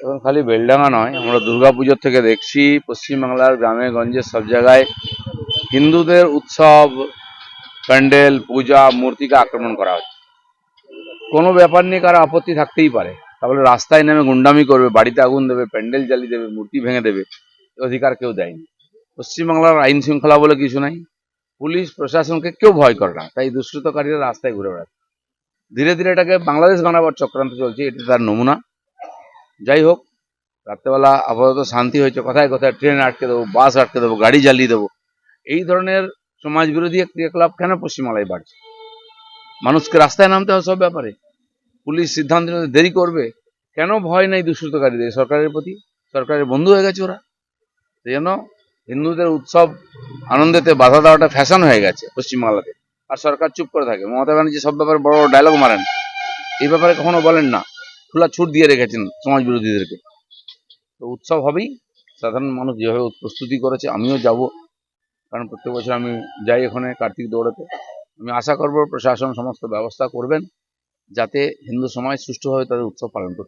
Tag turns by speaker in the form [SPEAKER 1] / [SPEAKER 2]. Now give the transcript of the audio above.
[SPEAKER 1] এখন খালি বেলডাঙ্গা নয়, আমরা দুর্গাপুজোর থেকে দেখছি পশ্চিমবাংলার গ্রামে, গঞ্জে সব জায়গায় হিন্দুদের উৎসব, প্যান্ডেল, পূজা, মূর্তিকে আক্রমণ করা হচ্ছে। কোনো ব্যাপার নিয়ে কারও আপত্তি থাকতেই পারে। তাহলে রাস্তায় নেমে গুন্ডামি করবে, বাড়িতে আগুন দেবে, প্যান্ডেল জ্বালিয়ে দেবে, মূর্তি ভেঙে দেবে অধিকার কেউ দেয়নি। পশ্চিমবাংলার আইন শৃঙ্খলা বলে কিছু নাই। পুলিশ, প্রশাসনকে কেউ ভয় করে না, তাই দুষ্কৃতকারীরা রাস্তায় ঘুরে বেড়াচ্ছে। ধীরে ধীরে এটাকে বাংলাদেশ বানাবার চক্রান্ত চলছে, এটা তার নমুনা। যাই হোক রাত্রেবেলা আপাতত শান্তি হয়েছে, কোথায় কোথায় ট্রেন আটকে দেবো, বাস আটকে দেবো, গাড়ি জ্বালিয়ে দেবো। এই ধরনের সমাজ বিরোধী ক্রিয়াকলাপ কেন পশ্চিমবাংলায় বাড়ছে? মানুষকে রাস্তায় নামতে হবে সব ব্যাপারে। পুলিশ সিদ্ধান্ত নিতে দেরি করবে। কেন ভয় নেই দুষ্কৃতকারীদের? সরকারের প্রতি? সরকারের বন্ধু হয়ে গেছে ওরা। সেই জন্য হিন্দুদের উৎসব আনন্দেতে বাধা দেওয়াটা ফ্যাশন হয়ে গেছে পশ্চিমবাংলাতে। আর সরকার চুপ করে থাকে। মমতা ব্যানার্জি সব ব্যাপারে বড় বড় ডায়লগ মারেন। এই ব্যাপারে কখনো বলেন না। খোলা ছুট দিয়ে রেখেছেন সমাজ বিরোধীদেরকে তো উৎসব হবেই। সাধারণ মানুষ যেভাবে প্রস্তুতি করেছে, আমিও যাব। কারণ প্রত্যেক বছর আমি যাই ওখানে কার্তিক দৌড়াতে। আমি আশা করব প্রশাসন সমস্ত ব্যবস্থা করবেন, যাতে হিন্দু সমাজ সুষ্ঠুভাবে তাদের উৎসব পালন করতে